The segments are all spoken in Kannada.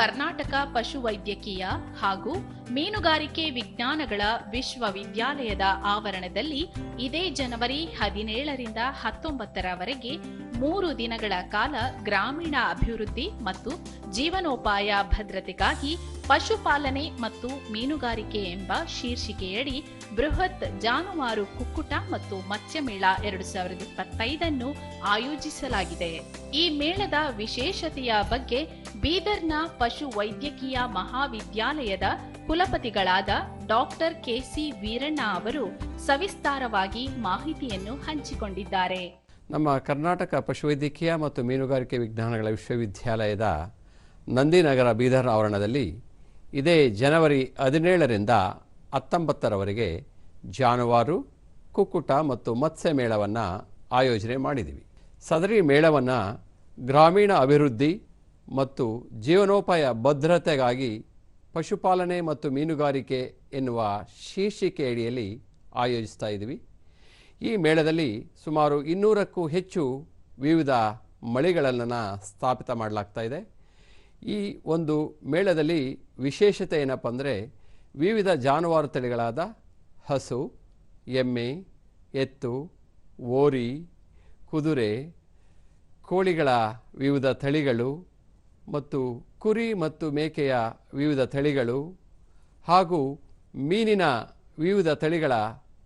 ಕರ್ನಾಟಕ ಪಶುವೈದ್ಯಕೀಯ ಹಾಗೂ ಮೀನುಗಾರಿಕೆ ವಿಜ್ಞಾನಗಳ ವಿಶ್ವವಿದ್ಯಾಲಯದ ಆವರಣದಲ್ಲಿ ಇದೇ ಜನವರಿ ಹದಿನೇಳರಿಂದ ಹತ್ತೊಂಬತ್ತರವರೆಗೆ ಮೂರು ದಿನಗಳ ಕಾಲ ಗ್ರಾಮೀಣ ಅಭಿವೃದ್ಧಿ ಮತ್ತು ಜೀವನೋಪಾಯ ಭದ್ರತೆಗಾಗಿ ಪಶುಪಾಲನೆ ಮತ್ತು ಮೀನುಗಾರಿಕೆ ಎಂಬ ಶೀರ್ಷಿಕೆಯಡಿ ಬೃಹತ್ ಜಾನುವಾರು ಕುಕ್ಕುಟ ಮತ್ತು ಮತ್ಸ್ಯಮೇಳ ಎರಡು ಸಾವಿರದ ಇಪ್ಪತ್ತೈದನ್ನು ಆಯೋಜಿಸಲಾಗಿದೆ. ಈ ಮೇಳದ ವಿಶೇಷತೆಯ ಬಗ್ಗೆ ಬೀದರ್ನ ಪಶು ವೈದ್ಯಕೀಯ ಮಹಾವಿದ್ಯಾಲಯದ ಕುಲಪತಿಗಳಾದ ಡಾಕ್ಟರ್ ಕೆಸಿ ವೀರಣ್ಣ ಅವರು ಸವಿಸ್ತಾರವಾಗಿ ಮಾಹಿತಿಯನ್ನು ಹಂಚಿಕೊಂಡಿದ್ದಾರೆ. ನಮ್ಮ ಕರ್ನಾಟಕ ಪಶುವೈದ್ಯಕೀಯ ಮತ್ತು ಮೀನುಗಾರಿಕೆ ವಿಜ್ಞಾನಗಳ ವಿಶ್ವವಿದ್ಯಾಲಯದ ನಂದಿನಗರ ಬೀದರ್ ಆವರಣದಲ್ಲಿ ಇದೇ ಜನವರಿ ಹದಿನೇಳರಿಂದ ಹತ್ತೊಂಬತ್ತರವರೆಗೆ ಜಾನುವಾರು, ಕುಕ್ಕುಟ ಮತ್ತು ಮತ್ಸ್ಯ ಮೇಳವನ್ನು ಆಯೋಜನೆ ಮಾಡಿದ್ದೀವಿ ಸದರಿ ಮೇಳವನ್ನು ಗ್ರಾಮೀಣ ಅಭಿವೃದ್ಧಿ ಮತ್ತು ಜೀವನೋಪಾಯ ಭದ್ರತೆಗಾಗಿ ಪಶುಪಾಲನೆ ಮತ್ತು ಮೀನುಗಾರಿಕೆ ಎನ್ನುವ ಶೀರ್ಷಿಕೆ ಅಡಿಯಲ್ಲಿ ಆಯೋಜಿಸ್ತಾ ಇದ್ದೀವಿ. ಈ ಮೇಳದಲ್ಲಿ ಸುಮಾರು ಇನ್ನೂರಕ್ಕೂ ಹೆಚ್ಚು ವಿವಿಧ ಮಳಿಗಳನ್ನು ಸ್ಥಾಪಿತ ಮಾಡಲಾಗ್ತಾ ಇದೆ. ಈ ಒಂದು ಮೇಳದಲ್ಲಿ ವಿಶೇಷತೆ ಏನಪ್ಪ ಅಂದರೆ ವಿವಿಧ ಜಾನುವಾರು ತಳಿಗಳಾದ ಹಸು, ಎಮ್ಮೆ, ಎತ್ತು, ಓರಿ, ಕುದುರೆ, ಕೋಳಿಗಳ ವಿವಿಧ ತಳಿಗಳು ಮತ್ತು ಕುರಿ ಮತ್ತು ಮೇಕೆಯ ವಿವಿಧ ತಳಿಗಳು ಹಾಗೂ ಮೀನಿನ ವಿವಿಧ ತಳಿಗಳ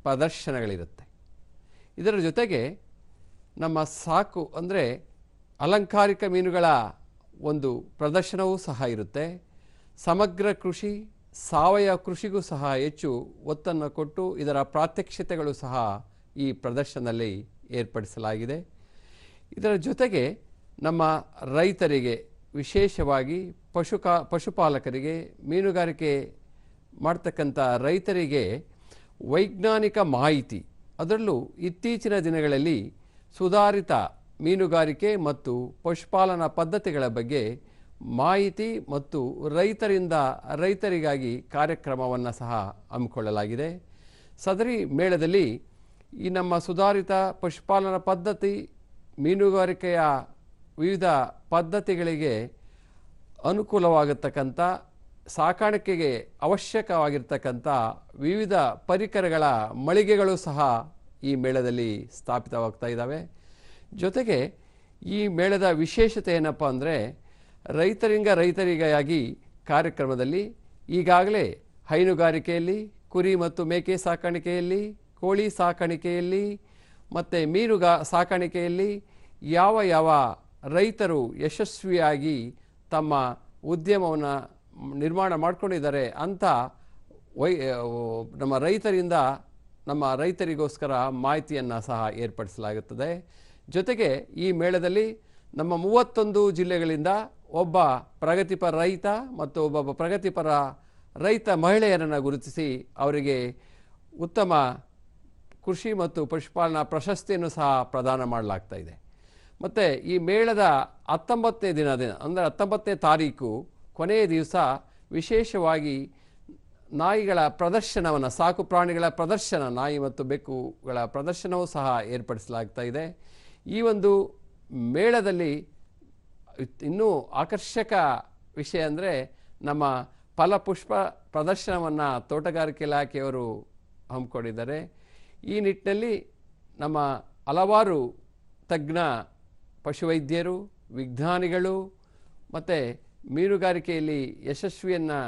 ಪ್ರದರ್ಶನಗಳಿರುತ್ತೆ. ಇದರ ಜೊತೆಗೆ ನಮ್ಮ ಸಾಕು ಅಂದರೆ ಅಲಂಕಾರಿಕ ಮೀನುಗಳ ಒಂದು ಪ್ರದರ್ಶನವೂ ಸಹ ಇರುತ್ತೆ. ಸಮಗ್ರ ಕೃಷಿ, ಸಾವಯವ ಕೃಷಿಗೂ ಸಹ ಹೆಚ್ಚು ಒತ್ತನ್ನು ಕೊಟ್ಟು ಇದರ ಪ್ರಾತ್ಯಕ್ಷತೆಗಳು ಸಹ ಈ ಪ್ರದರ್ಶನದಲ್ಲಿ ಏರ್ಪಡಿಸಲಾಗಿದೆ. ಇದರ ಜೊತೆಗೆ ನಮ್ಮ ರೈತರಿಗೆ ವಿಶೇಷವಾಗಿ ಪಶುಕ, ಪಶುಪಾಲಕರಿಗೆ ಮೀನುಗಾರಿಕೆ ಮಾಡ್ತಕ್ಕಂಥ ರೈತರಿಗೆ ವೈಜ್ಞಾನಿಕ ಮಾಹಿತಿ. ಅದರಲ್ಲೂ ಇತ್ತೀಚಿನ ದಿನಗಳಲ್ಲಿ ಸುಧಾರಿತ ಮೀನುಗಾರಿಕೆ ಮತ್ತು ಪಶುಪಾಲನಾ ಪದ್ಧತಿಗಳ ಬಗ್ಗೆ ಮಾಹಿತಿ ಮತ್ತು ರೈತರಿಂದ, ರೈತರಿಗಾಗಿ ಕಾರ್ಯಕ್ರಮವನ್ನು ಸಹ ಹಮ್ಮಿಕೊಳ್ಳಲಾಗಿದೆ. ಸದರಿ ಮೇಳದಲ್ಲಿ ಈ ನಮ್ಮ ಸುಧಾರಿತ ಪಶುಪಾಲನಾ ಪದ್ಧತಿ ಮೀನುಗಾರಿಕೆಯ ವಿವಿಧ ಪದ್ಧತಿಗಳಿಗೆ ಅನುಕೂಲವಾಗತಕ್ಕಂಥ, ಸಾಕಾಣಿಕೆಗೆ ಅವಶ್ಯಕವಾಗಿರ್ತಕ್ಕಂಥ ವಿವಿಧ ಪರಿಕರಗಳ ಮಳಿಗೆಗಳು ಸಹ ಈ ಮೇಳದಲ್ಲಿ ಸ್ಥಾಪಿತವಾಗ್ತಾ ಇದ್ದಾವೆ. ಜೊತೆಗೆ ಈ ಮೇಳದ ವಿಶೇಷತೆ ಏನಪ್ಪ ಅಂದರೆ, ರೈತರಿಂದ ರೈತರಿಗಾಗಿ ಕಾರ್ಯಕ್ರಮದಲ್ಲಿ ಈಗಾಗಲೇ ಹೈನುಗಾರಿಕೆಯಲ್ಲಿ, ಕುರಿ ಮತ್ತು ಮೇಕೆ ಸಾಕಾಣಿಕೆಯಲ್ಲಿ, ಕೋಳಿ ಸಾಕಾಣಿಕೆಯಲ್ಲಿ, ಮತ್ತು ಮೀನುಗಾ ಸಾಕಾಣಿಕೆಯಲ್ಲಿ ಯಾವ ಯಾವ ರೈತರು ಯಶಸ್ವಿಯಾಗಿ ತಮ್ಮ ಉದ್ಯಮವನ್ನು ನಿರ್ಮಾಣ ಮಾಡಿಕೊಂಡಿದ್ದಾರೆ ಅಂತ ವೈ ನಮ್ಮ ರೈತರಿಂದ ನಮ್ಮ ರೈತರಿಗೋಸ್ಕರ ಮಾಹಿತಿಯನ್ನು ಸಹ ಏರ್ಪಡಿಸಲಾಗುತ್ತದೆ. ಜೊತೆಗೆ ಈ ಮೇಳದಲ್ಲಿ ನಮ್ಮ ಮೂವತ್ತೊಂದು ಜಿಲ್ಲೆಗಳಿಂದ ಒಬ್ಬ ಪ್ರಗತಿಪರ ರೈತ ಮತ್ತು ಒಬ್ಬ ಪ್ರಗತಿಪರ ರೈತ ಮಹಿಳೆಯರನ್ನು ಗುರುತಿಸಿ ಅವರಿಗೆ ಉತ್ತಮ ಕೃಷಿ ಮತ್ತು ಪಶುಪಾಲನಾ ಪ್ರಶಸ್ತಿಯನ್ನು ಸಹ ಪ್ರದಾನ ಮಾಡಲಾಗ್ತಾ ಇದೆ. ಮತ್ತು ಈ ಮೇಳದ ಹತ್ತೊಂಬತ್ತನೇ ದಿನ ದಿನ, ಅಂದರೆ ಹತ್ತೊಂಬತ್ತನೇ ತಾರೀಕು ಕೊನೆಯ ದಿವಸ ವಿಶೇಷವಾಗಿ ನಾಯಿಗಳ ಪ್ರದರ್ಶನವನ್ನು, ಸಾಕು ಪ್ರಾಣಿಗಳ ಪ್ರದರ್ಶನ, ನಾಯಿ ಮತ್ತು ಬೆಕ್ಕುಗಳ ಪ್ರದರ್ಶನವೂ ಸಹ ಏರ್ಪಡಿಸಲಾಗ್ತಾ ಇದೆ. ಈ ಒಂದು ಮೇಳದಲ್ಲಿ ಇನ್ನೂ ಆಕರ್ಷಕ ವಿಷಯ ಅಂದರೆ ನಮ್ಮ ಫಲಪುಷ್ಪ ಪ್ರದರ್ಶನವನ್ನು ತೋಟಗಾರಿಕೆ ಇಲಾಖೆಯವರು ಹಮ್ಮಿಕೊಂಡಿದ್ದಾರೆ. ಈ ನಿಟ್ಟಿನಲ್ಲಿ ನಮ್ಮ ಹಲವಾರು ತಜ್ಞ ಪಶುವೈದ್ಯರು, ವಿಜ್ಞಾನಿಗಳು ಮತ್ತು ಮೀನುಗಾರಿಕೆಯಲ್ಲಿ ಯಶಸ್ವಿಯನ್ನು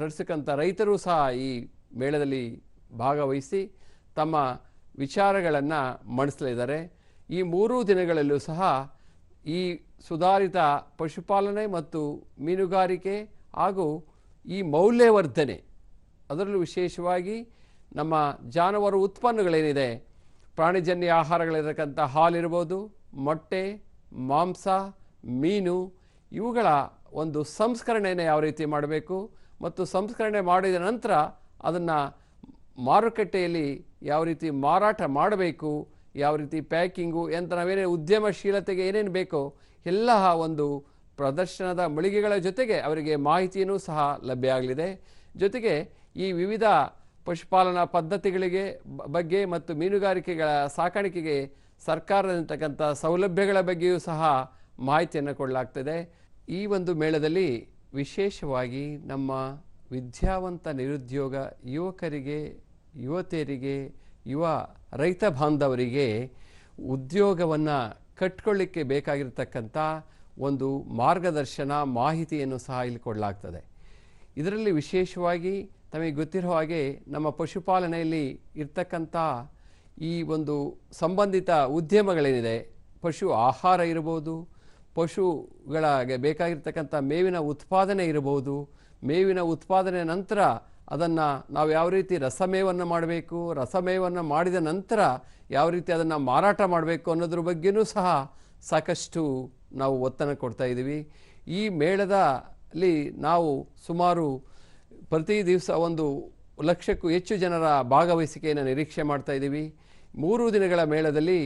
ನಡೆಸಕ್ಕಂಥ ರೈತರು ಸಹ ಈ ಮೇಳದಲ್ಲಿ ಭಾಗವಹಿಸಿ ತಮ್ಮ ವಿಚಾರಗಳನ್ನು ಮಂಡಿಸಲಿದ್ದಾರೆ. ಈ ಮೂರೂ ದಿನಗಳಲ್ಲೂ ಸಹ ಈ ಸುಧಾರಿತ ಪಶುಪಾಲನೆ ಮತ್ತು ಮೀನುಗಾರಿಕೆ ಹಾಗೂ ಈ ಮೌಲ್ಯವರ್ಧನೆ ಅದರಲ್ಲೂ ವಿಶೇಷವಾಗಿ ನಮ್ಮ ಜಾನುವಾರು ಉತ್ಪನ್ನಗಳೇನಿದೆ ಪ್ರಾಣಿಜನ್ಯ ಆಹಾರಗಳಿರತಕ್ಕಂಥ ಹಾಲಿರ್ಬೋದು, ಮೊಟ್ಟೆ, ಮಾಂಸ, ಮೀನು, ಇವುಗಳ ಒಂದು ಸಂಸ್ಕರಣೆಯನ್ನು ಯಾವ ರೀತಿ ಮಾಡಬೇಕು ಮತ್ತು ಸಂಸ್ಕರಣೆ ಮಾಡಿದ ನಂತರ ಅದನ್ನು ಮಾರುಕಟ್ಟೆಯಲ್ಲಿ ಯಾವ ರೀತಿ ಮಾರಾಟ ಮಾಡಬೇಕು, ಯಾವ ರೀತಿ ಪ್ಯಾಕಿಂಗು, ಎಂತ ನಾವೇನೇ ಉದ್ಯಮಶೀಲತೆಗೆ ಏನೇನು ಬೇಕೋ ಎಲ್ಲ ಒಂದು ಪ್ರದರ್ಶನದ ಮಳಿಗೆಗಳ ಜೊತೆಗೆ ಅವರಿಗೆ ಮಾಹಿತಿಯೂ ಸಹ ಲಭ್ಯ ಆಗಲಿದೆ. ಜೊತೆಗೆ ಈ ವಿವಿಧ ಪಶುಪಾಲನಾ ಪದ್ಧತಿಗಳಿಗೆ ಬಗ್ಗೆ ಮತ್ತು ಮೀನುಗಾರಿಕೆಗಳ ಸಾಕಾಣಿಕೆಗೆ ಸರ್ಕಾರದಂತಕ್ಕಂಥ ಸೌಲಭ್ಯಗಳ ಬಗ್ಗೆಯೂ ಸಹ ಮಾಹಿತಿಯನ್ನು ಕೊಡಲಾಗ್ತದೆ. ಈ ಒಂದು ಮೇಳದಲ್ಲಿ ವಿಶೇಷವಾಗಿ ನಮ್ಮ ವಿದ್ಯಾವಂತ ನಿರುದ್ಯೋಗ ಯುವಕರಿಗೆ, ಯುವತಿಯರಿಗೆ, ಯುವ ರೈತ ಬಾಂಧವರಿಗೆ ಉದ್ಯೋಗವನ್ನು ಕಟ್ಕೊಳ್ಳಿಕ್ಕೆ ಬೇಕಾಗಿರ್ತಕ್ಕಂಥ ಒಂದು ಮಾರ್ಗದರ್ಶನ ಮಾಹಿತಿಯನ್ನು ಸಹ ಇಲ್ಲಿ ಕೊಡಲಾಗ್ತದೆ. ಇದರಲ್ಲಿ ವಿಶೇಷವಾಗಿ ತಮಗೆ ಗೊತ್ತಿರೋ ಹಾಗೆ ನಮ್ಮ ಪಶುಪಾಲನೆಯಲ್ಲಿ ಇರ್ತಕ್ಕಂಥ ಈ ಒಂದು ಸಂಬಂಧಿತ ಉದ್ಯಮಗಳೇನಿದೆ, ಪಶು ಆಹಾರ ಇರ್ಬೋದು, ಪಶುಗಳಿಗೆ ಬೇಕಾಗಿರ್ತಕ್ಕಂಥ ಮೇವಿನ ಉತ್ಪಾದನೆ ಇರಬಹುದು ಮೇವಿನ ಉತ್ಪಾದನೆ ನಂತರ ಅದನ್ನು ನಾವು ಯಾವ ರೀತಿ ರಸಮೇವನ್ನು ಮಾಡಬೇಕು, ರಸಮೇವನ್ನು ಮಾಡಿದ ನಂತರ ಯಾವ ರೀತಿ ಅದನ್ನು ಮಾರಾಟ ಮಾಡಬೇಕು ಅನ್ನೋದ್ರ ಬಗ್ಗೆಯೂ ಸಹ ಸಾಕಷ್ಟು ನಾವು ಒತ್ತನ್ನು ಕೊಡ್ತಾ ಇದ್ದೀವಿ. ಈ ಮೇಳದಲ್ಲಿ ನಾವು ಸುಮಾರು ಪ್ರತಿ ದಿವಸ ಒಂದು ಲಕ್ಷಕ್ಕೂ ಹೆಚ್ಚು ಜನರ ಭಾಗವಹಿಸಿಕೆಯನ್ನು ನಿರೀಕ್ಷೆ ಮಾಡ್ತಾ ಇದ್ದೀವಿ. ಮೂರು ದಿನಗಳ ಮೇಳದಲ್ಲಿ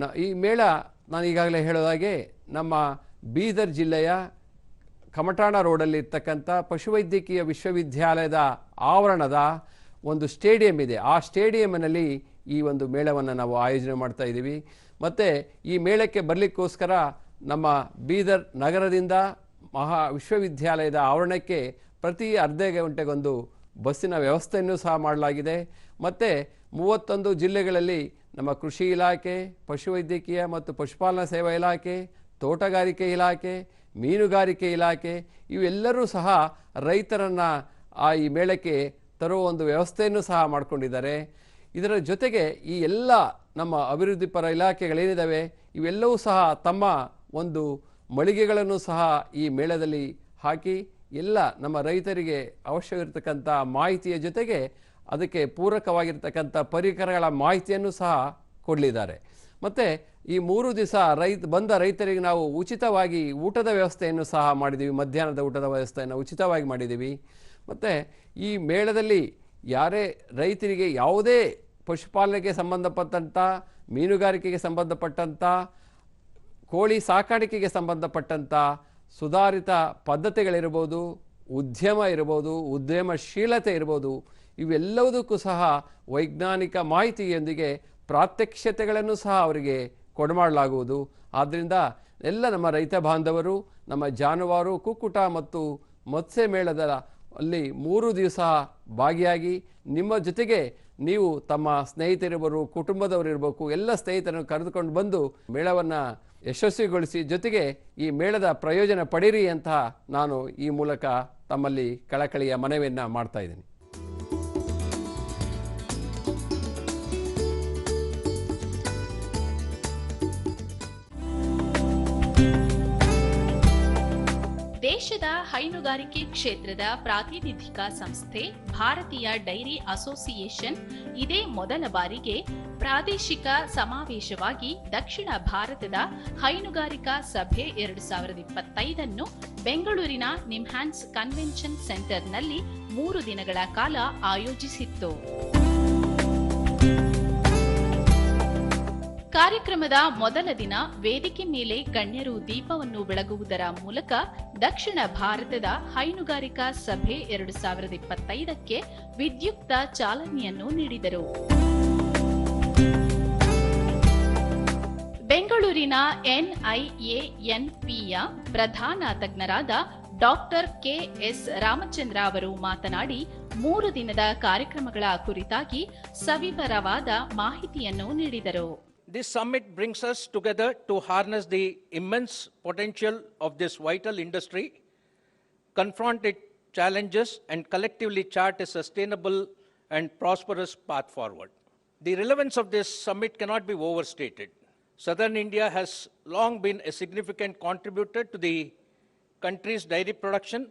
ನ, ಈ ಮೇಳ ನಾನು ಈಗಾಗಲೇ ಹೇಳೋದಾಗೆ ನಮ್ಮ ಬೀದರ್ ಜಿಲ್ಲೆಯ ಕಮಟಾಣ ರೋಡಲ್ಲಿರ್ತಕ್ಕಂಥ ಪಶುವೈದ್ಯಕೀಯ ವಿಶ್ವವಿದ್ಯಾಲಯದ ಆವರಣದ ಒಂದು ಸ್ಟೇಡಿಯಂ ಇದೆ. ಆ ಸ್ಟೇಡಿಯಂನಲ್ಲಿ ಈ ಒಂದು ಮೇಳವನ್ನು ನಾವು ಆಯೋಜನೆ ಮಾಡ್ತಾ ಇದ್ದೀವಿ. ಮತ್ತು ಈ ಮೇಳಕ್ಕೆ ಬರಲಿಕ್ಕೋಸ್ಕರ ನಮ್ಮ ಬೀದರ್ ನಗರದಿಂದ ಮಹಾ ವಿಶ್ವವಿದ್ಯಾಲಯದ ಆವರಣಕ್ಕೆ ಪ್ರತಿ ಅರ್ಧ ಗಂಟೆಗೊಂದು ಬಸ್ಸಿನ ವ್ಯವಸ್ಥೆಯನ್ನು ಸಹ ಮಾಡಲಾಗಿದೆ. ಮತ್ತು ಮೂವತ್ತೊಂದು ಜಿಲ್ಲೆಗಳಲ್ಲಿ ನಮ್ಮ ಕೃಷಿ ಇಲಾಖೆ, ಪಶುವೈದ್ಯಕೀಯ ಮತ್ತು ಪಶುಪಾಲನಾ ಸೇವಾ ಇಲಾಖೆ, ತೋಟಗಾರಿಕೆ ಇಲಾಖೆ, ಮೀನುಗಾರಿಕೆ ಇಲಾಖೆ, ಇವೆಲ್ಲರೂ ಸಹ ರೈತರನ್ನು ಆ ಈ ಮೇಳಕ್ಕೆ ತರುವ ಒಂದು ವ್ಯವಸ್ಥೆಯನ್ನು ಸಹ ಮಾಡಿಕೊಂಡಿದ್ದಾರೆ. ಇದರ ಜೊತೆಗೆ ಈ ಎಲ್ಲ ನಮ್ಮ ಅಭಿವೃದ್ಧಿಪರ ಇಲಾಖೆಗಳೇನಿದ್ದಾವೆ ಇವೆಲ್ಲವೂ ಸಹ ತಮ್ಮ ಒಂದು ಮಳಿಗೆಗಳನ್ನು ಸಹ ಈ ಮೇಳದಲ್ಲಿ ಹಾಕಿ ಎಲ್ಲ ನಮ್ಮ ರೈತರಿಗೆ ಅವಶ್ಯವಿರತಕ್ಕಂಥ ಮಾಹಿತಿಯ ಜೊತೆಗೆ ಅದಕ್ಕೆ ಪೂರಕವಾಗಿರ್ತಕ್ಕಂಥ ಪರಿಕರಗಳ ಮಾಹಿತಿಯನ್ನು ಸಹ ಕೊಡಲಿದ್ದಾರೆ. ಮತ್ತು ಈ ಮೂರು ದಿವಸ ರೈತ ಬಂದ ರೈತರಿಗೆ ನಾವು ಉಚಿತವಾಗಿ ಊಟದ ವ್ಯವಸ್ಥೆಯನ್ನು ಸಹ ಮಾಡಿದ್ದೀವಿ. ಮಧ್ಯಾಹ್ನದ ಊಟದ ವ್ಯವಸ್ಥೆಯನ್ನು ಉಚಿತವಾಗಿ ಮಾಡಿದ್ದೀವಿ. ಮತ್ತು ಈ ಮೇಳದಲ್ಲಿ ಯಾರೇ ರೈತರಿಗೆ ಯಾವುದೇ ಪಶುಪಾಲನೆಗೆ ಸಂಬಂಧಪಟ್ಟಂಥ, ಮೀನುಗಾರಿಕೆಗೆ ಸಂಬಂಧಪಟ್ಟಂಥ, ಕೋಳಿ ಸಾಕಾಣಿಕೆಗೆ ಸಂಬಂಧಪಟ್ಟಂಥ ಸುಧಾರಿತ ಪದ್ಧತಿಗಳಿರ್ಬೋದು, ಉದ್ಯಮ ಇರ್ಬೋದು, ಉದ್ಯಮಶೀಲತೆ ಇರ್ಬೋದು, ಇವೆಲ್ಲವುದಕ್ಕೂ ಸಹ ವೈಜ್ಞಾನಿಕ ಮಾಹಿತಿಯೊಂದಿಗೆ ಪ್ರಾತ್ಯಕ್ಷತೆಗಳನ್ನು ಸಹ ಅವರಿಗೆ ಕೊಡಮಾಡಲಾಗುವುದು. ಆದ್ದರಿಂದ ಎಲ್ಲ ನಮ್ಮ ರೈತ ಬಾಂಧವರು, ನಮ್ಮ ಜಾನುವಾರು, ಕುಕ್ಕುಟ ಮತ್ತು ಮತ್ಸ್ಯ ಮೇಳದ ಅಲ್ಲಿ ಮೂರು ದಿವಸ ಭಾಗಿಯಾಗಿ ನಿಮ್ಮ ಜೊತೆಗೆ ನೀವು ತಮ್ಮ ಸ್ನೇಹಿತರಿರ್ಬೋದು, ಕುಟುಂಬದವರಿರ್ಬೇಕು, ಎಲ್ಲ ಸ್ನೇಹಿತರನ್ನು ಕರೆದುಕೊಂಡು ಬಂದು ಮೇಳವನ್ನು ಯಶಸ್ವಿಗೊಳಿಸಿ ಜೊತೆಗೆ ಈ ಮೇಳದ ಪ್ರಯೋಜನ ಪಡೀರಿ ಅಂತ ನಾನು ಈ ಮೂಲಕ ತಮ್ಮಲ್ಲಿ ಕಳಕಳಿಯ ಮನವಿಯನ್ನು ಮಾಡ್ತಾ ಇದ್ದೀನಿ. ದೇಶದ ಹೈನುಗಾರಿಕೆ ಕ್ಷೇತ್ರದ ಪ್ರಾತಿನಿಧಿಕ ಸಂಸ್ಥೆ ಭಾರತೀಯ ಡೈರಿ ಅಸೋಸಿಯೇಷನ್ ಇದೇ ಮೊದಲ ಬಾರಿಗೆ ಪ್ರಾದೇಶಿಕ ಸಮಾವೇಶವಾಗಿ ದಕ್ಷಿಣ ಭಾರತದ ಹೈನುಗಾರಿಕಾ ಸಭೆ ಎರಡು ಸಾವಿರದ ಇಪ್ಪತ್ತೈದನ್ನು ಬೆಂಗಳೂರಿನ ನಿಮ್ಹ್ಯಾನ್ಸ್ ಕನ್ವೆನ್ಷನ್ ಸೆಂಟರ್ನಲ್ಲಿ ಮೂರು ದಿನಗಳ ಕಾಲ ಆಯೋಜಿಸಿತ್ತು. ಕಾರ್ಯಕ್ರಮದ ಮೊದಲ ದಿನ ವೇದಿಕೆ ಮೇಲೆ ಗಣ್ಯರು ದೀಪವನ್ನು ಬೆಳಗುವುದರ ಮೂಲಕ ದಕ್ಷಿಣ ಭಾರತದ ಹೈನುಗಾರಿಕಾ ಸಭೆ ಎರಡು ಸಾವಿರದ ಇಪ್ಪತ್ತೈದಕ್ಕೆ ವಿದ್ಯುಕ್ತ ಚಾಲನೆಯನ್ನು ನೀಡಿದರು. ಬೆಂಗಳೂರಿನ ಎನ್ಐಎಎನ್ಪಿಯ ಪ್ರಧಾನ ತಜ್ಞರಾದ ಡಾಕ್ಟರ್ ಕೆಎಸ್ ರಾಮಚಂದ್ರ ಅವರು ಮಾತನಾಡಿ, ಮೂರು ದಿನದ ಕಾರ್ಯಕ್ರಮಗಳ ಕುರಿತಾಗಿ ಸವಿವರವಾದ ಮಾಹಿತಿಯನ್ನು ನೀಡಿದರು. This summit brings us together to harness the immense potential of this vital industry, confront its challenges, and collectively chart a sustainable and prosperous path forward. The relevance of this summit cannot be overstated. Southern India has long been a significant contributor to the country's dairy production,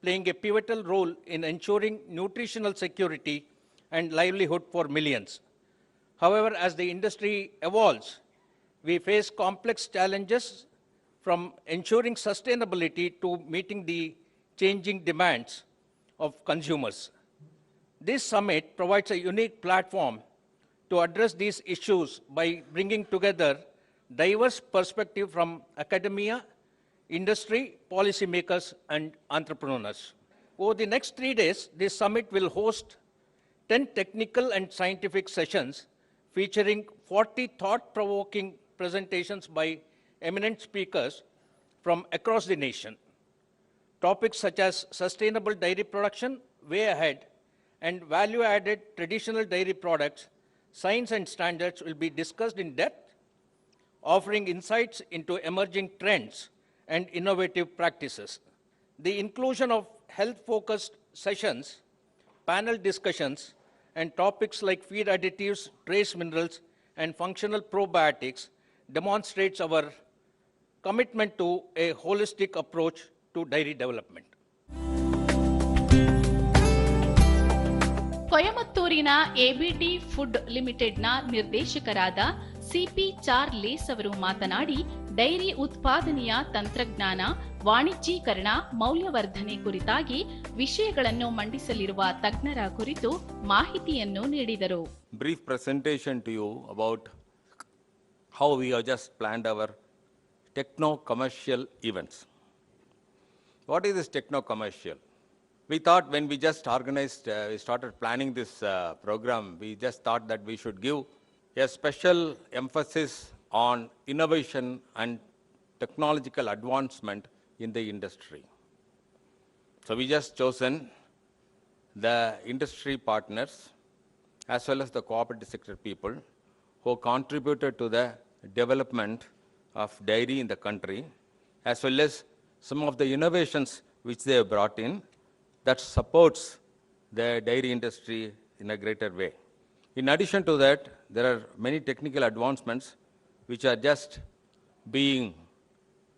playing a pivotal role in ensuring nutritional security and livelihood for millions. However, as the industry evolves, we face complex challenges from ensuring sustainability to meeting the changing demands of consumers. This summit provides a unique platform to address these issues by bringing together diverse perspectives from academia, industry, policymakers, and entrepreneurs. Over the next three days, this summit will host 10 technical and scientific sessions featuring 40 thought provoking presentations by eminent speakers from across the nation. Topics such as sustainable dairy production, way ahead, and value added traditional dairy products, science and standards will be discussed in depth, offering insights into emerging trends and innovative practices. The inclusion of health focused sessions, panel discussions, and topics like feed additives, trace minerals, and functional probiotics demonstrates our commitment to a holistic approach to dairy development. ಕೊಯಮತ್ತೂರಿನ ಎಬಿಡಿ ಫುಡ್ ಲಿಮಿಟೆಡ್ನ ನಿರ್ದೇಶಕರಾದ ಸಿಪಿ ಚಾರ್ ಲೇಸ್ ಅವರು ಮಾತನಾಡಿ ಡೈರಿ ಉತ್ಪಾದನೆಯ ತಂತ್ರಜ್ಞಾನ ವಾಣಿಜ್ಯೀಕರಣ ಮೌಲ್ಯವರ್ಧನೆ ಕುರಿತಾಗಿ ವಿಷಯಗಳನ್ನು ಮಂಡಿಸಲಿರುವ ತಜ್ಞರ ಕುರಿತು ಮಾಹಿತಿಯನ್ನು ನೀಡಿದರು brief presentation to you about how we just planned our techno commercial events what is this techno commercial We thought when we just organized, uh, we started planning this uh, program, we just thought that we should give a special emphasis on innovation and technological in the industry. So we just chosen the industry partners as well as the cooperative sector people who contributed to the development of dairy in the country, as well as some of the innovations which they have brought in that supports the dairy industry in a greater way. In addition to that, there are many technical advancements which are just being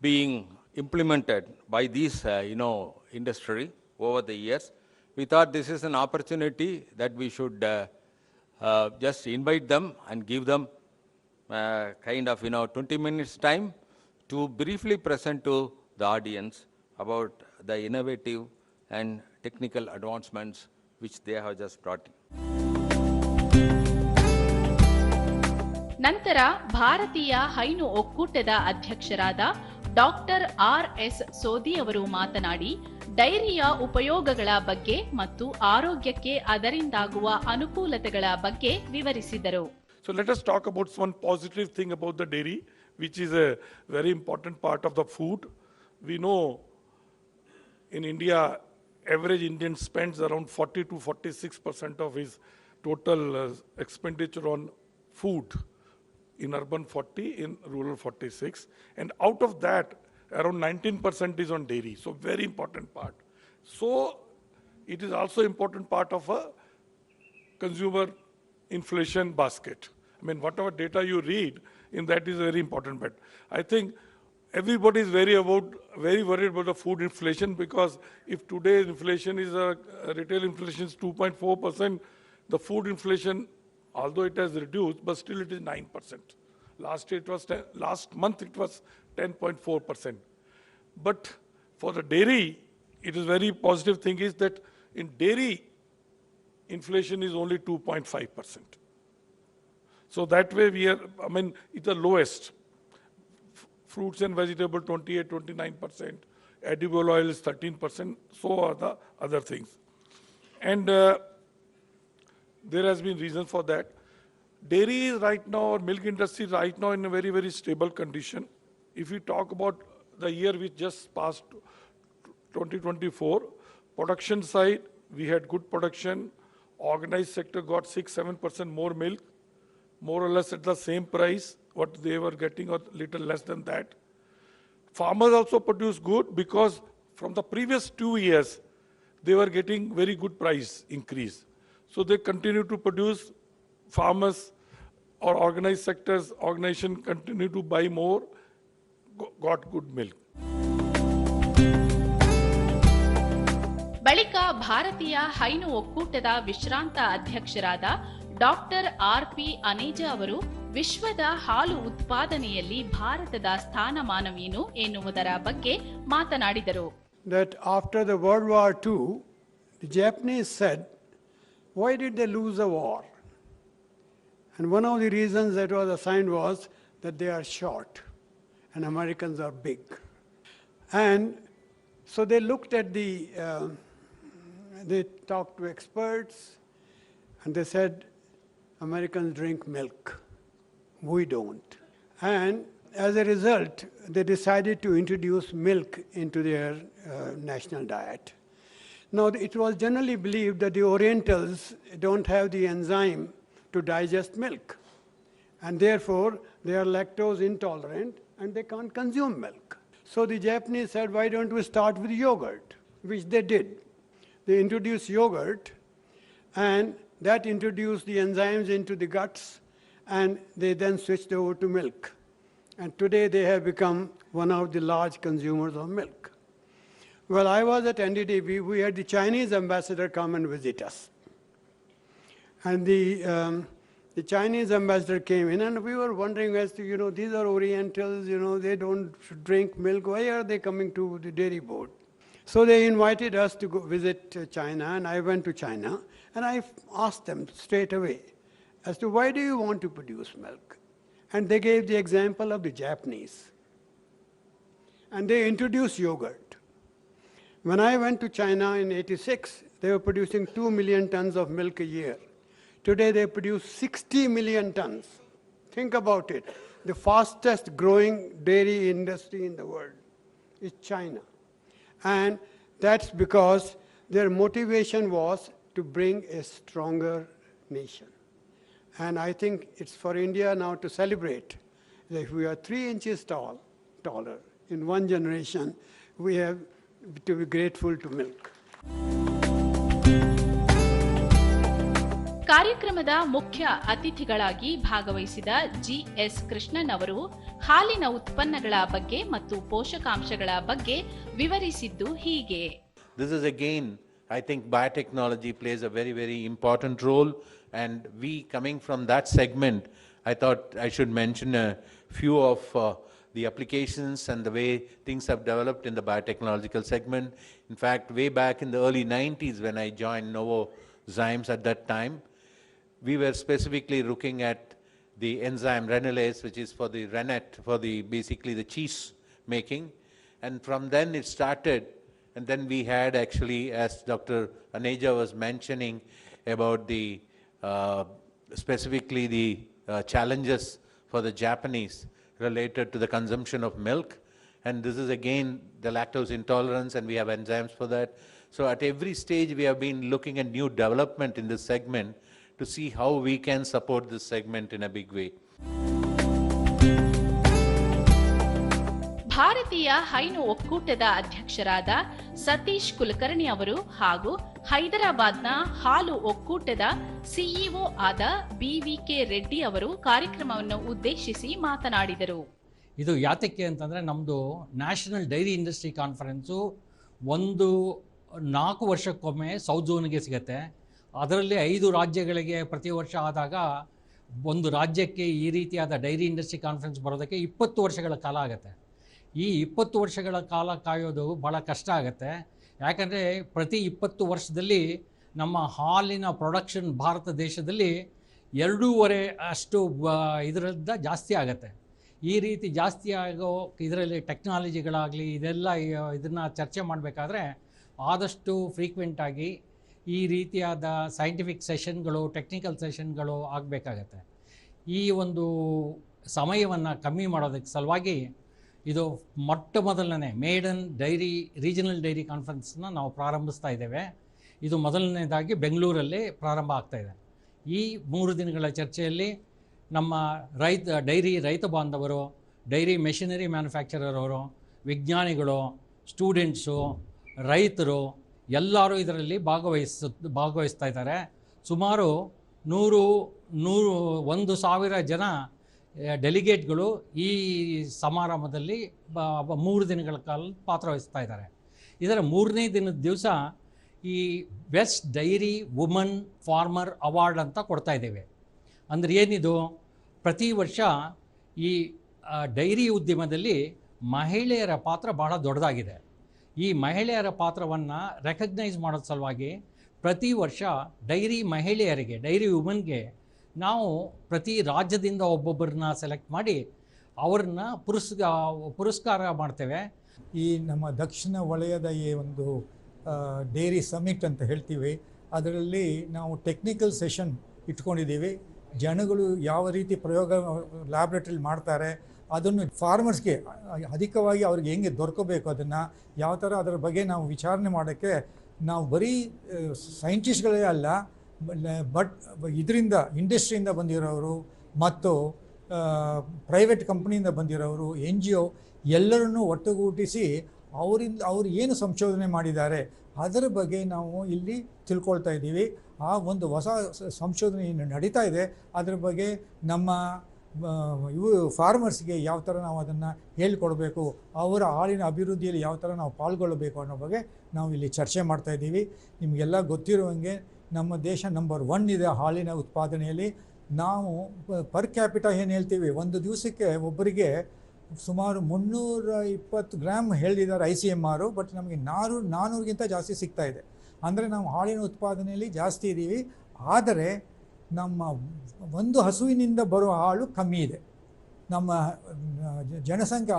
being implemented by these, uh, you know, industry over the years. We thought this is an opportunity that we should uh, uh, just invite them and give them uh, kind of, you know, 20 minutes time to briefly present to the audience about the innovative and technical advancements which they have just brought in. ನಂತರ ಭಾರತೀಯ ಹೈನು ಒಕ್ಕೂಟದ ಅಧ್ಯಕ್ಷರಾದ ಡಾಕ್ಟರ್ ಆರ್ ಎಸ್ ಸೋದಿ ಅವರು ಮಾತನಾಡಿ ಡೈರಿಯ ಉಪಯೋಗಗಳ ಬಗ್ಗೆ ಮತ್ತು ಆರೋಗ್ಯಕ್ಕೆ ಅದರಿಂದಾಗುವ ಅನುಕೂಲತೆಗಳ ಬಗ್ಗೆ ವಿವರಿಸಿದರು So let us talk about one positive thing about the dairy, which is a very important part of the food. We know in India, average Indian spends around 40 to 46 percent of his total uh, expenditure on food. In urban 40, in rural 46, and out of that, around 19 percent is on dairy. So very important part. So it is also important part of a consumer inflation basket. I mean, whatever data you read in that is very important. But I think everybody is very about, very worried about the food inflation because if today inflation is a, a retail inflation is 2.4 percent, the food inflation, although it has reduced, but still it is 9 percent. Last year it was 10, last month it was 10.4 percent. But for the dairy, it is very positive thing is that in dairy, inflation is only 2.5 percent. So that way we are, I mean, it's the lowest. F- Fruits and vegetable 28, 29 percent, edible oil is 13 percent, so are the other things. And uh, there has been reason for that. Dairy is right now, or milk industry right now in a very, very stable condition. If we talk about the year which just passed, 2024, production side, we had good production. Organized sector got 6 7% more milk, more or less at the same price what they were getting, or little less than that. Farmers also produce good because from the previous two years, they were getting very good price increase. So they continue to produce. Farmers or organized sectors, organization continue to buy more, go- got good milk. ಬಳಿಕ ಭಾರತೀಯ ಹೈನು ಒಕ್ಕೂಟದ ವಿಶ್ರಾಂತ ಅಧ್ಯಕ್ಷರಾದ ಡಾಕ್ಟರ್ ಆರ್ ಪಿ ಅನೇಜಾ ಅವರು ವಿಶ್ವದ ಹಾಲು ಉತ್ಪಾದನೆಯಲ್ಲಿ ಭಾರತದ ಸ್ಥಾನಮಾನವೇನು ಎನ್ನುವುದರ ಬಗ್ಗೆ ಮಾತನಾಡಿದರು that after the World War II, the Japanese said, why did they lose the war? And one of the reasons that was assigned was that they are short and Americans are big. And so they looked at the, uh, they talked to experts and they said, Americans drink milk. We don't. And as a result, they decided to introduce milk into their uh, national diet. Now, it was generally believed that the Orientals don't have the enzyme to digest milk, and therefore they are lactose intolerant and they can't consume milk. So the Japanese said, why don't we start with yogurt, which they did. They introduced yogurt, and that introduced the enzymes into the guts, and they then switched over to milk. And today they have become one of the large consumers of milk. Well, I was at NDDB, we had the Chinese ambassador come and visit us. And the, um, the Chinese ambassador came in, and we were wondering as to, you know, these are Orientals, you know, they don't drink milk. Why are they coming to the dairy board? So they invited us to go visit uh, China, and I went to China, and I asked them straight away as to why do you want to produce milk? And they gave the example of the Japanese. And they introduced yogurt. When I went to China in 86, they were producing 2 million tons of milk a year. Today they produce 60 million tons. Think about it. The fastest growing dairy industry in the world is China. And that's because their motivation was to bring a stronger nation. And I think it's for India now to celebrate that we are three inches tall, taller in one generation, we have to be grateful to milk. ಕಾರ್ಯಕ್ರಮದ ಮುಖ್ಯ ಅತಿಥಿಗಳಾಗಿ ಭಾಗವಹಿಸಿದ ಜಿಎಸ್ ಕೃಷ್ಣನ್ ಅವರು ಹಾಲಿನ ಉತ್ಪನ್ನಗಳ ಬಗ್ಗೆ ಮತ್ತು ಪೋಷಕಾಂಶಗಳ ಬಗ್ಗೆ ವಿವರಿಸಿದ್ದು ಹೀಗೆ This is again, I think biotechnology plays a very, very important role. And we, coming from that segment, I thought I should mention a few of uh, the applications and the way things have developed in the biotechnological segment. In fact, way back in the early 90s, when I joined Novo Zymes at that time, we were specifically looking at the enzyme renulase, which is for the rennet, for the basically the cheese making. And from then it started, and then we had actually, as Dr. Aneja was mentioning, about the uh, specifically the uh, challenges for the Japanese related to the consumption of milk. And this is again the lactose intolerance, and we have enzymes for that. So at every stage, we have been looking at new development in this segment to see how we can support this segment in a big way. ಭಾರತೀಯ ಹೈನು ಒಕ್ಕೂಟದ ಅಧ್ಯಕ್ಷರಾದ ಸತೀಶ್ ಕುಲಕರ್ಣಿ ಅವರು ಹಾಗೂ ಹೈದರಾಬಾದ್ನ ಹಾಲು ಒಕ್ಕೂಟದ ಸಿಇಒ ಆದ ಬಿವಿಕೆ ರೆಡ್ಡಿ ಅವರು ಕಾರ್ಯಕ್ರಮವನ್ನು ಉದ್ದೇಶಿಸಿ ಮಾತನಾಡಿದರು. ಇದು ಯಾತಕ್ಕೆ ಅಂತಂದರೆ ನಮ್ಮದು ನ್ಯಾಷನಲ್ ಡೈರಿ ಇಂಡಸ್ಟ್ರಿ ಕಾನ್ಫರೆನ್ಸು ಒಂದು ನಾಲ್ಕು ವರ್ಷಕ್ಕೊಮ್ಮೆ ಸೌತ್ ಝೋನ್ಗೆ ಸಿಗುತ್ತೆ. ಅದರಲ್ಲಿ ಐದು ರಾಜ್ಯಗಳಿಗೆ ಪ್ರತಿ ವರ್ಷ ಆದಾಗ ಒಂದು ರಾಜ್ಯಕ್ಕೆ ಈ ರೀತಿಯಾದ ಡೈರಿ ಇಂಡಸ್ಟ್ರಿ ಕಾನ್ಫರೆನ್ಸ್ ಬರೋದಕ್ಕೆ ಇಪ್ಪತ್ತು ವರ್ಷಗಳ ಕಾಲ ಆಗುತ್ತೆ. ಈ ಇಪ್ಪತ್ತು ವರ್ಷಗಳ ಕಾಲ ಕಾಯೋದು ಭಾಳ ಕಷ್ಟ ಆಗುತ್ತೆ. ಯಾಕಂದರೆ ಪ್ರತಿ ಇಪ್ಪತ್ತು ವರ್ಷದಲ್ಲಿ ನಮ್ಮ ಹಾಲಿನ ಪ್ರೊಡಕ್ಷನ್ ಭಾರತ ದೇಶದಲ್ಲಿ ಎರಡೂವರೆ ಅಷ್ಟು ಇದರಿಂದ ಜಾಸ್ತಿ ಆಗುತ್ತೆ. ಈ ರೀತಿ ಜಾಸ್ತಿ ಆಗೋ ಇದರಲ್ಲಿ ಟೆಕ್ನಾಲಜಿಗಳಾಗಲಿ ಇದೆಲ್ಲ ಇದನ್ನು ಚರ್ಚೆ ಮಾಡಬೇಕಾದ್ರೆ ಆದಷ್ಟು ಫ್ರೀಕ್ವೆಂಟಾಗಿ ಈ ರೀತಿಯಾದ ಸೈಂಟಿಫಿಕ್ ಸೆಷನ್ಗಳು ಟೆಕ್ನಿಕಲ್ ಸೆಷನ್ಗಳು ಆಗಬೇಕಾಗತ್ತೆ. ಈ ಒಂದು ಸಮಯವನ್ನು ಕಮ್ಮಿ ಮಾಡೋದಕ್ಕೆ ಸಲುವಾಗಿ ಇದು ಮೊಟ್ಟ ಮೊದಲನೇ ಮೇಡನ್ ಡೈರಿ, ರೀಜನಲ್ ಡೈರಿ ಕಾನ್ಫರೆನ್ಸ್ನ ನಾವು ಪ್ರಾರಂಭಿಸ್ತಾ ಇದ್ದೇವೆ. ಇದು ಮೊದಲನೇದಾಗಿ ಬೆಂಗಳೂರಲ್ಲಿ ಪ್ರಾರಂಭ ಆಗ್ತಾಯಿದೆ ಈ ಮೂರು ದಿನಗಳ ಚರ್ಚೆಯಲ್ಲಿ ನಮ್ಮ ರೈತ, ಡೈರಿ ರೈತ ಬಾಂಧವರು, ಡೈರಿ ಮೆಷಿನರಿ ಮ್ಯಾನುಫ್ಯಾಕ್ಚರರ್ ಅವರು, ವಿಜ್ಞಾನಿಗಳು, ಸ್ಟೂಡೆಂಟ್ಸು, ರೈತರು ಎಲ್ಲರೂ ಇದರಲ್ಲಿ ಭಾಗವಹಿಸ, ಭಾಗವಹಿಸ್ತಾ ಇದ್ದಾರೆ. ಸುಮಾರು ನೂರು ನೂರು, ಒಂದು ಸಾವಿರ ಜನ ಡೆಲಿಗೇಟ್ಗಳು ಈ ಸಮಾರಂಭದಲ್ಲಿ ಮೂರು ದಿನಗಳ ಕಾಲ ಪಾತ್ರವಹಿಸ್ತಾ ಇದ್ದಾರೆ. ಇದರ ಮೂರನೇ ದಿನದ ದಿವಸ ಈ best dairy woman farmer award ಅಂತ ಕೊಡ್ತಾ ಇದ್ದೇವೆ. ಅಂದರೆ ಏನಿದು? ಪ್ರತಿ ವರ್ಷ ಈ ಡೈರಿ ಉದ್ಯಮದಲ್ಲಿ ಮಹಿಳೆಯರ ಪಾತ್ರ ಬಹಳ ದೊಡ್ಡದಾಗಿದೆ. ಈ ಮಹಿಳೆಯರ ಪಾತ್ರವನ್ನು ರೆಕಗ್ನೈಸ್ ಮಾಡೋ ಸಲುವಾಗಿ ಪ್ರತಿ ವರ್ಷ ಡೈರಿ ಮಹಿಳೆಯರಿಗೆ ಡೈರಿ ವುಮನ್ಗೆ ನಾವು ಪ್ರತಿ ರಾಜ್ಯದಿಂದ ಒಬ್ಬೊಬ್ಬರನ್ನ ಸೆಲೆಕ್ಟ್ ಮಾಡಿ ಅವ್ರನ್ನ ಪುರಸ್ ಪುರಸ್ಕಾರ ಮಾಡ್ತೇವೆ. ಈ ನಮ್ಮ ದಕ್ಷಿಣ ವಲಯದ ಈ ಒಂದು ಡೇರಿ ಸಮಿಟ್ ಅಂತ ಹೇಳ್ತೀವಿ. ಅದರಲ್ಲಿ ನಾವು ಟೆಕ್ನಿಕಲ್ ಸೆಷನ್ ಇಟ್ಕೊಂಡಿದ್ದೀವಿ. ಜನಗಳು ಯಾವ ರೀತಿ ಪ್ರಯೋಗ ಲ್ಯಾಬ್ರೇಟ್ರಿಲಿ ಮಾಡ್ತಾರೆ, ಅದನ್ನು ಫಾರ್ಮರ್ಸ್ಗೆ ಅಧಿಕವಾಗಿ ಅವ್ರಿಗೆ ಹೆಂಗೆ ದೊರಕಬೇಕು ಅದನ್ನು, ಯಾವ ಥರ ಅದರ ಬಗ್ಗೆ ನಾವು ವಿಚಾರಣೆ ಮಾಡೋಕ್ಕೆ, ನಾವು ಬರೀ ಸೈಂಟಿಸ್ಟ್ಗಳೇ ಅಲ್ಲ ಬಟ್ ಇದರಿಂದ ಇಂಡಸ್ಟ್ರಿಯಿಂದ ಬಂದಿರೋರು ಮತ್ತು ಪ್ರೈವೇಟ್ ಕಂಪ್ನಿಯಿಂದ ಬಂದಿರೋರು ಎನ್ ಜಿ ಒ ಎಲ್ಲರನ್ನೂ ಒಟ್ಟುಗೂಟಿಸಿ ಅವರಿಂದ, ಅವರು ಏನು ಸಂಶೋಧನೆ ಮಾಡಿದ್ದಾರೆ, ಅದರ ಬಗ್ಗೆ ನಾವು ಇಲ್ಲಿ ತಿಳ್ಕೊಳ್ತಾ ಇದ್ದೀವಿ. ಆ ಒಂದು ಹೊಸ ಸಂಶೋಧನೆ ನಡೀತಾ ಇದೆ. ಅದರ ಬಗ್ಗೆ ನಮ್ಮ ಇವು ಫಾರ್ಮರ್ಸ್ಗೆ ಯಾವ ಥರ ನಾವು ಅದನ್ನು ಹೇಳ್ಕೊಡ್ಬೇಕು, ಅವರ ಹಾಲಿನ ಅಭಿವೃದ್ಧಿಯಲ್ಲಿ ಯಾವ ಥರ ನಾವು ಪಾಲ್ಗೊಳ್ಳಬೇಕು ಅನ್ನೋ ಬಗ್ಗೆ ನಾವು ಇಲ್ಲಿ ಚರ್ಚೆ ಮಾಡ್ತಾ ಇದ್ದೀವಿ. ನಿಮಗೆಲ್ಲ ಗೊತ್ತಿರುವಂಗೆ ನಮ್ಮ ದೇಶ ನಂಬರ್ ಒನ್ ಇದೆ ಹಾಲಿನ ಉತ್ಪಾದನೆಯಲ್ಲಿ. ನಾವು ಪರ್ ಕ್ಯಾಪಿಟ ಏನು ಹೇಳ್ತೀವಿ? ಒಂದು ದಿವಸಕ್ಕೆ ಒಬ್ಬರಿಗೆ ಸುಮಾರು ಮುನ್ನೂರ ಇಪ್ಪತ್ತು ಗ್ರಾಮ್ ಹೇಳಿದ್ದಾರೆ I C M R but ನಮಗೆ ನಾರು ನಾನ್ನೂರಿಗಿಂತ ಜಾಸ್ತಿ ಸಿಗ್ತಾ ಇದೆ. ಅಂದರೆ ನಾವು ಹಾಲಿನ ಉತ್ಪಾದನೆಯಲ್ಲಿ ಜಾಸ್ತಿ ಇದ್ದೀವಿ. ಆದರೆ ನಮ್ಮ ಒಂದು ಹಸುವಿನಿಂದ ಬರುವ ಹಾಲು ಕಮ್ಮಿ ಇದೆ. ನಮ್ಮ ಜನಸಂಖ್ಯೆ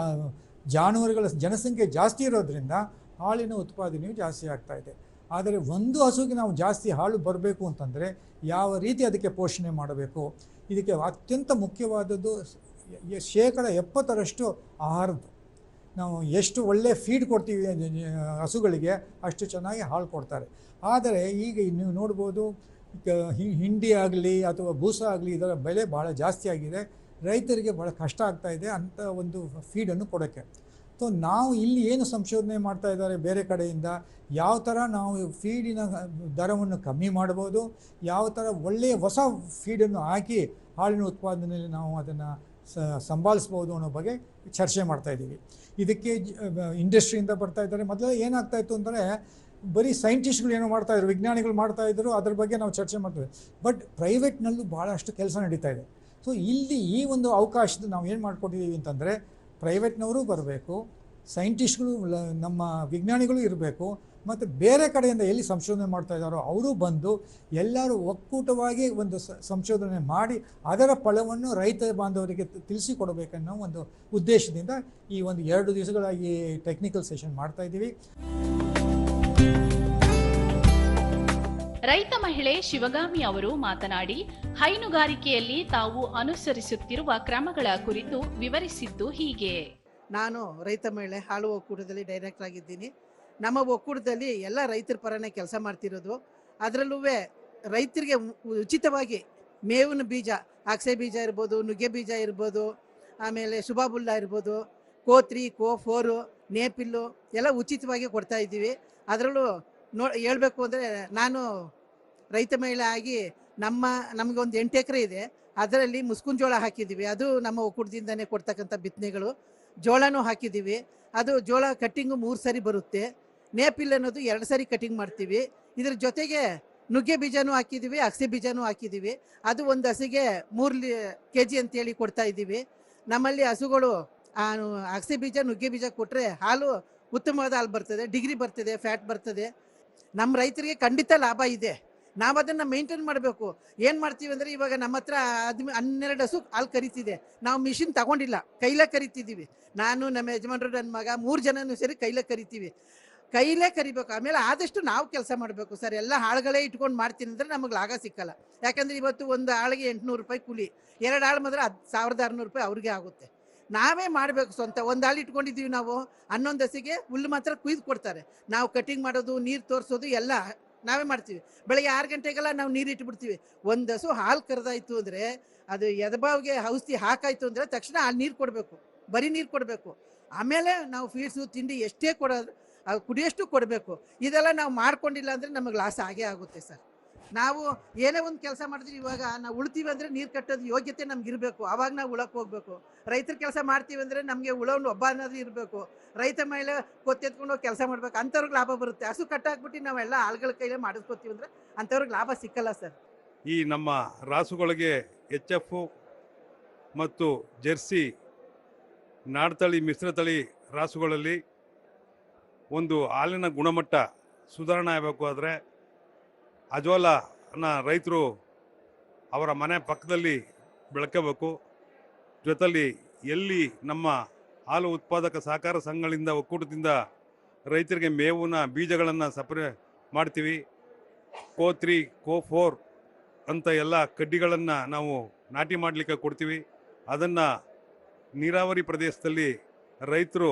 ಜಾನುವಾರುಗಳ ಜನಸಂಖ್ಯೆ ಜಾಸ್ತಿ ಇರೋದ್ರಿಂದ ಹಾಲಿನ ಉತ್ಪಾದನೆಯು ಜಾಸ್ತಿ ಆಗ್ತಾ ಇದೆ. ಆದರೆ ಒಂದು ಹಸುವಿಗೆ ನಾವು ಜಾಸ್ತಿ ಹಾಲು ಬರಬೇಕು ಅಂತಂದರೆ ಯಾವ ರೀತಿ ಅದಕ್ಕೆ ಪೋಷಣೆ ಮಾಡಬೇಕು? ಇದಕ್ಕೆ ಅತ್ಯಂತ ಮುಖ್ಯವಾದದ್ದು ಶೇಕಡ ಎಪ್ಪತ್ತರಷ್ಟು ಆಹಾರದ್ದು. ನಾವು ಎಷ್ಟು ಒಳ್ಳೆ ಫೀಡ್ ಕೊಡ್ತೀವಿ ಹಸುಗಳಿಗೆ ಅಷ್ಟು ಚೆನ್ನಾಗಿ ಹಾಲು ಕೊಡ್ತಾರೆ. ಆದರೆ ಈಗ ನೀವು ನೋಡ್ಬೋದು ಹಿಂಡಿ ಆಗಲಿ ಅಥವಾ ಬೂಸ ಆಗಲಿ ಇದರ ಬೆಲೆ ಭಾಳ ಜಾಸ್ತಿ ಆಗಿದೆ. ರೈತರಿಗೆ ಭಾಳ ಕಷ್ಟ ಆಗ್ತಾ ಇದೆ ಅಂಥ ಒಂದು ಫೀಡನ್ನು ಕೊಡೋಕ್ಕೆ. ಸೊ ನಾವು ಇಲ್ಲಿ ಏನು ಸಂಶೋಧನೆ ಮಾಡ್ತಾ ಇದ್ದಾರೆ ಬೇರೆ ಕಡೆಯಿಂದ, ಯಾವ ಥರ ನಾವು ಫೀಡಿನ ದರವನ್ನು ಕಮ್ಮಿ ಮಾಡ್ಬೋದು ಯಾವ ಥರ ಒಳ್ಳೆಯ ಹೊಸ ಫೀಡನ್ನು ಹಾಕಿ ಹಾಲಿನ ಉತ್ಪಾದನೆಯಲ್ಲಿ ನಾವು ಅದನ್ನು ಸಂಭಾಳಿಸ್ಬೋದು ಅನ್ನೋ ಬಗ್ಗೆ ಚರ್ಚೆ ಮಾಡ್ತಾ ಇದ್ದೀವಿ. ಇದಕ್ಕೆ ಇಂಡಸ್ಟ್ರಿಯಿಂದ ಬರ್ತಾ ಇದ್ದಾರೆ. ಮೊದಲು ಏನಾಗ್ತಾ ಇತ್ತು ಅಂದರೆ, ಬರೀ ಸೈಂಟಿಸ್ಟ್ಗಳು ಏನೋ ಮಾಡ್ತಾ ಇದ್ರು, ವಿಜ್ಞಾನಿಗಳು ಮಾಡ್ತಾ ಇದ್ರು, ಅದ್ರ ಬಗ್ಗೆ ನಾವು ಚರ್ಚೆ ಮಾಡ್ತೀವಿ. ಬಟ್ ಪ್ರೈವೇಟ್ನಲ್ಲೂ ಭಾಳಷ್ಟು ಕೆಲಸ ನಡೀತಾ ಇದೆ. ಸೊ ಇಲ್ಲಿ ಈ ಒಂದು ಅವಕಾಶದ ನಾವು ಏನು ಮಾಡ್ಕೊಟ್ಟಿದ್ದೀವಿ ಅಂತಂದರೆ ಪ್ರೈವೇಟ್ನವರು ಬರಬೇಕು, ಸೈಂಟಿಸ್ಟ್ಗಳು ನಮ್ಮ ವಿಜ್ಞಾನಿಗಳು ಇರಬೇಕು, ಮತ್ತು ಬೇರೆ ಕಡೆಯಿಂದ ಎಲ್ಲಿ ಸಂಶೋಧನೆ ಮಾಡ್ತಾ ಇದ್ದಾರೋ ಅವರು ಬಂದು ಎಲ್ಲರೂ ಒಕ್ಕೂಟವಾಗಿ ಒಂದು ಸಂಶೋಧನೆ ಮಾಡಿ ಅದರ ಫಲವನ್ನು ರೈತ ಬಾಂಧವರಿಗೆ ತಿಳಿಸಿಕೊಡಬೇಕನ್ನೋ ಒಂದು ಉದ್ದೇಶದಿಂದ ಈ ಒಂದು ಎರಡು ದಿವಸಗಳಾಗಿ ಟೆಕ್ನಿಕಲ್ ಸೆಷನ್ ಮಾಡ್ತಾ ರೈತ ಮಹಿಳೆ ಶಿವಗಾಮಿ ಅವರು ಮಾತನಾಡಿ, ಹೈನುಗಾರಿಕೆಯಲ್ಲಿ ತಾವು ಅನುಸರಿಸುತ್ತಿರುವ ಕ್ರಮಗಳ ಕುರಿತು ವಿವರಿಸಿದ್ದು ಹೀಗೆ. ನಾನು ರೈತ ಮಹಿಳೆ, ಹಾಲು ಒಕ್ಕೂಟದಲ್ಲಿ ಡೈರೆಕ್ಟ್ ಆಗಿದ್ದೀನಿ. ನಮ್ಮ ಒಕ್ಕೂಟದಲ್ಲಿ ಎಲ್ಲ ರೈತರ ಪರನೇ ಕೆಲಸ ಮಾಡ್ತಿರೋದು. ಅದರಲ್ಲೂ ರೈತರಿಗೆ ಉಚಿತವಾಗಿ ಮೇವಿನ ಬೀಜ, ಅಕ್ಸೆ ಬೀಜ ಇರ್ಬೋದು, ನುಗ್ಗೆ ಬೀಜ ಇರ್ಬೋದು, ಆಮೇಲೆ ಶುಭಾಬುಲ್ಲ ಇರ್ಬೋದು, ಕೋತ್ರಿ, ಕೋ, ಫೋರು, ನೇಪಿಲ್ಲು ಎಲ್ಲ ಉಚಿತವಾಗಿ ಕೊಡ್ತಾ ಇದ್ದೀವಿ. ಅದರಲ್ಲೂ ನೋ ಹೇಳ್ಬೇಕು ಅಂದರೆ ನಾನು ರೈತ ಮಹಿಳೆ ಆಗಿ ನಮ್ಮ, ನಮಗೆ ಒಂದು ಎಂಟು ಎಕರೆ ಇದೆ. ಅದರಲ್ಲಿ ಮುಸ್ಕುನ್ ಜೋಳ ಹಾಕಿದ್ದೀವಿ. ಅದು ನಮ್ಮ ಒಕ್ಕೂಟದಿಂದನೇ ಕೊಡ್ತಕ್ಕಂಥ ಬಿತ್ತನೆಗಳು. ಜೋಳನೂ ಹಾಕಿದ್ದೀವಿ. ಅದು ಜೋಳ ಕಟ್ಟಿಂಗು ಮೂರು ಸರಿ ಬರುತ್ತೆ. ನೇಪಿಲ್ ಅನ್ನೋದು ಎರಡು ಸರಿ ಕಟಿಂಗ್ ಮಾಡ್ತೀವಿ. ಇದ್ರ ಜೊತೆಗೆ ನುಗ್ಗೆ ಬೀಜನೂ ಹಾಕಿದ್ದೀವಿ, ಅಗಸೆ ಬೀಜನೂ ಹಾಕಿದ್ದೀವಿ. ಅದು ಒಂದು ಹಸಿಗೆ ಮೂರು ಲಿ ಕೆ ಜಿ ಅಂತೇಳಿ ಕೊಡ್ತಾ ಇದ್ದೀವಿ. ನಮ್ಮಲ್ಲಿ ಹಸುಗಳು ಅಗಸೆ ಬೀಜ, ನುಗ್ಗೆ ಬೀಜ ಕೊಟ್ಟರೆ ಹಾಲು ಉತ್ತಮವಾದ ಹಾಲು ಬರ್ತದೆ, ಡಿಗ್ರಿ ಬರ್ತದೆ, ಫ್ಯಾಟ್ ಬರ್ತದೆ. ನಮ್ಮ ರೈತರಿಗೆ ಖಂಡಿತ ಲಾಭ ಇದೆ. ನಾವು ಅದನ್ನ ಮೇಂಟೈನ್ ಮಾಡಬೇಕು. ಏನು ಮಾಡ್ತೀವಿ ಅಂದರೆ ಇವಾಗ ನಮ್ಮ ಹತ್ರ ಅದ್ ಹನ್ನೆರಡು ಹಸು ಹಾಲು ಕರಿತಿದೆ. ನಾವು ಮಿಷಿನ್ ತಗೊಂಡಿಲ್ಲ. ಕೈಲೇ ಕರಿತಿದ್ದೀವಿ ನಾನು ನಮ್ಮ ಯಜಮಾನ್ರು ನನ್ನ ಮಗ ಮೂರು ಜನನೂ ಸೇರಿ ಕೈಲೇ ಕರಿತೀವಿ. ಕೈಲೇ ಕರಿಬೇಕು. ಆಮೇಲೆ ಆದಷ್ಟು ನಾವು ಕೆಲಸ ಮಾಡಬೇಕು ಸರ್. ಎಲ್ಲ ಹಾಳುಗಳೇ ಇಟ್ಕೊಂಡು ಮಾಡ್ತೀನಿ ಅಂದರೆ ನಮಗೆ ಲಾಗ ಸಿಕ್ಕಲ್ಲ. ಯಾಕಂದರೆ ಇವತ್ತು ಒಂದು ಆಳಿಗೆ ಎಂಟುನೂರು ರೂಪಾಯಿ ಕೂಲಿ. ಎರಡು ಆಳು ಮಾತ್ರ ಹತ್ತು ಸಾವಿರದ ಆರುನೂರು ರೂಪಾಯಿ ಅವ್ರಿಗೆ ಆಗುತ್ತೆ. ನಾವೇ ಮಾಡಬೇಕು ಸ್ವಂತ. ಒಂದು ಆಳು ಇಟ್ಕೊಂಡಿದ್ದೀವಿ ನಾವು. ಹನ್ನೊಂದು ಹಸಿಗೆ ಹುಲ್ಲು ಮಾತ್ರ ಕುಯ್ದು ಕೊಡ್ತಾರೆ. ನಾವು ಕಟಿಂಗ್ ಮಾಡೋದು, ನೀರು ತೋರಿಸೋದು ಎಲ್ಲ ನಾವೇ ಮಾಡ್ತೀವಿ. ಬೆಳಗ್ಗೆ ಆರು ಗಂಟೆಗೆಲ್ಲ ನಾವು ನೀರು ಇಟ್ಬಿಡ್ತೀವಿ. ಒಂದು ಹಸು ಹಾಲು ಕರೆದಾಯ್ತು ಅಂದರೆ ಅದು ಎದಬಾವಿಗೆ ಔಷಧಿ ಹಾಕಾಯ್ತು ಅಂದರೆ ತಕ್ಷಣ ಆ ನೀರು ಕೊಡಬೇಕು. ಬರೀ ನೀರು ಕೊಡಬೇಕು. ಆಮೇಲೆ ನಾವು ಫೀಡ್ಸು ತಿಂಡಿ ಎಷ್ಟೇ ಕೊಡೋದು ಅದು ಕುಡಿಯೋಷ್ಟು ಕೊಡಬೇಕು. ಇದೆಲ್ಲ ನಾವು ಮಾಡ್ಕೊಂಡಿಲ್ಲ ಅಂದರೆ ನಮಗೆ ಲಾಸ್ ಆಗೇ ಆಗುತ್ತೆ ಸರ್. ನಾವು ಏನೇ ಒಂದು ಕೆಲಸ ಮಾಡ್ತೀವಿ ಇವಾಗ, ನಾವು ಉಳ್ತೀವಿ ಅಂದರೆ ನೀರು ಕಟ್ಟೋದು ಯೋಗ್ಯತೆ ನಮ್ಗೆ ಇರಬೇಕು. ಆವಾಗ ನಾವು ಉಳಕ್ಕೆ ಹೋಗ್ಬೇಕು. ರೈತರ ಕೆಲಸ ಮಾಡ್ತೀವಿ ಅಂದರೆ ನಮಗೆ ಉಳೋನು ಒಬ್ಬ ಅನ್ನೋದು ಇರಬೇಕು. ರೈತ ಮೇಲೆ ಕೊತ್ತೆತ್ಕೊಂಡು ಕೆಲಸ ಮಾಡ್ಬೇಕು. ಅಂಥವ್ರಿಗೆ ಲಾಭ ಬರುತ್ತೆ. ಹಸು ಕಟ್ಟಾಕ್ಬಿಟ್ಟು ನಾವೆಲ್ಲ ಆಳುಗಳ ಕೈಲೇ ಮಾಡಿಸ್ಕೊತೀವಿ ಅಂದರೆ ಅಂಥವ್ರಿಗೆ ಲಾಭ ಸಿಕ್ಕಲ್ಲ ಸರ್. ಈ ನಮ್ಮ ರಾಸುಗಳಿಗೆ ಎಚ್ ಎಫ್ ಮತ್ತು ಜೆರ್ಸಿ ನಾಡ್ತಳಿ ಮಿಶ್ರತಳಿ ರಾಸುಗಳಲ್ಲಿ ಒಂದು ಹಾಲಿನ ಗುಣಮಟ್ಟ ಸುಧಾರಣೆ ಆಗಬೇಕು ಆದರೆ ಅಜೋಲನ ರೈತರು ಅವರ ಮನೆ ಪಕ್ಕದಲ್ಲಿ ಬೆಳ್ಕೋಬೇಕು. ಜೊತೆಯಲ್ಲಿ ಎಲ್ಲಿ ನಮ್ಮ ಹಾಲು ಉತ್ಪಾದಕ ಸಹಕಾರ ಸಂಘಗಳಿಂದ ಒಕ್ಕೂಟದಿಂದ ರೈತರಿಗೆ ಮೇವಿನ ಬೀಜಗಳನ್ನು ಸಪ್ರೇ ಮಾಡ್ತೀವಿ. ಕೋ ತ್ರೀ ಕೋ ಫೋರ್ ಅಂತ ಎಲ್ಲ ಕಡ್ಡಿಗಳನ್ನು ನಾವು ನಾಟಿ ಮಾಡಲಿಕ್ಕೆ ಕೊಡ್ತೀವಿ. ಅದನ್ನು ನೀರಾವರಿ ಪ್ರದೇಶದಲ್ಲಿ ರೈತರು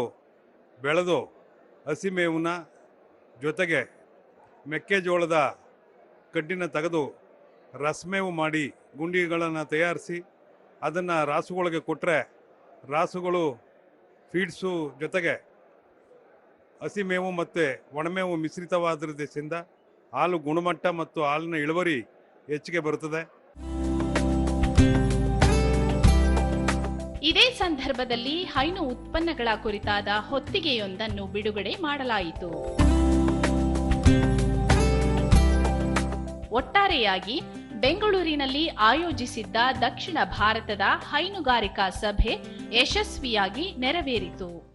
ಬೆಳೆದು ಹಸಿಮೇವನ್ನ ಜೊತೆಗೆ ಮೆಕ್ಕೆಜೋಳದ ಕಡ್ಡಿನ ತೆಗೆದು ರಸಮೇವು ಮಾಡಿ ಗುಂಡಿಗಳನ್ನು ತಯಾರಿಸಿ ಅದನ್ನು ರಾಸುಗಳಿಗೆ ಕೊಟ್ಟರೆ ರಾಸುಗಳು ಫೀಡ್ಸು ಜೊತೆಗೆ ಹಸಿಮೇವು ಮತ್ತು ಒಣಮೇವು ಮಿಶ್ರಿತವಾದ್ರದಿಂದ ಹಾಲು ಗುಣಮಟ್ಟ ಮತ್ತು ಹಾಲಿನ ಇಳುವರಿ ಹೆಚ್ಚಿಗೆ ಬರುತ್ತದೆ. ಇದೇ ಸಂದರ್ಭದಲ್ಲಿ ಹೈನು ಉತ್ಪನ್ನಗಳ ಕುರಿತಾದ ಹೊತ್ತಿಗೆಯೊಂದನ್ನು ಬಿಡುಗಡೆ ಮಾಡಲಾಯಿತು. ಒಟ್ಟಾರೆಯಾಗಿ ಬೆಂಗಳೂರಿನಲ್ಲಿ ಆಯೋಜಿಸಿದ್ದ ದಕ್ಷಿಣ ಭಾರತದ ಹೈನುಗಾರಿಕಾ ಸಭೆ ಯಶಸ್ವಿಯಾಗಿ ನೆರವೇರಿತು.